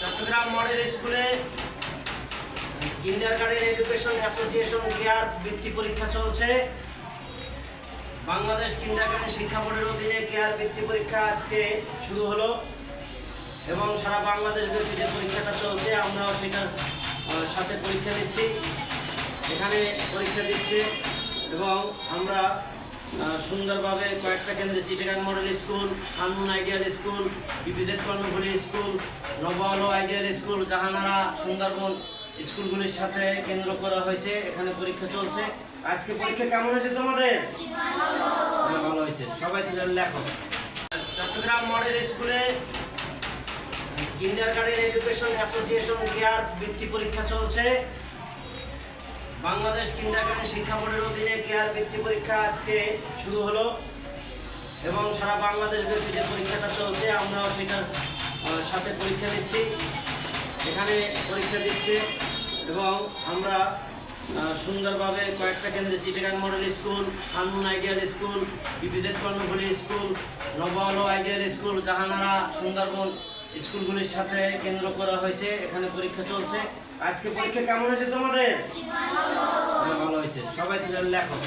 Chittagong model স্কুলে kindergarten education association care বৃত্তি পরীক্ষা চলছে। বাংলাদেশ কিন্ডারগার্ডেন শিক্ষা বোর্ডের অধীনে কেয়ার বৃত্তি পরীক্ষা আজকে শুরু হলো এবং সারা বাংলাদেশ ব্যাপী যে পরীক্ষাটা চলছে, আমরাও সেটার সাথে পরীক্ষা নিচ্ছি এখানে পরীক্ষা দিচ্ছে এবং আমরা সুন্দরভাবে কয়েকটা কেন্দ্রে Chittagong model school, Sunmoon ideal school, BPZ Karnaphuli school Nabaalo ideal school, Jahanara, Sundarban স্কুলগুলির সাথে কেন্দ্র করা হয়েছে। এখানে পরীক্ষা চলছে। আজকে পরীক্ষা কেমন হয়েছে তোমাদের? ভালো। হয়েছে। সবাই তুমি লেখো। চট্টগ্রাম মডেল স্কুলে kindergarten education association care বৃত্তি পরীক্ষা চলছে। বাংলাদেশ কিন্ডারগার্ডেন শিক্ষা বোর্ডের অধীনে কেয়ার বৃত্তি পরীক্ষা আজকে শুরু হলো এবং সারা বাংলাদেশ ব্যাপী যে পরীক্ষাটা চলছে, আমরাও সেটার সাথে পরীক্ষা দিচ্ছি। এখানে পরীক্ষা দিচ্ছে এবং আমরা সুন্দরভাবে কয়েকটা কেন্দ্রে Chittagong model school, Sunmoon ideal school, BPZ Karnaphuli school Nabaalo ideal school, Jahanara, Sundarban স্কুলগুলির সাথে কেন্দ্র করা হয়েছে। এখানে পরীক্ষা চলছে। আজকে পরীক্ষা কেমন হয়েছে তোমাদের? সবাই দুজন লেখো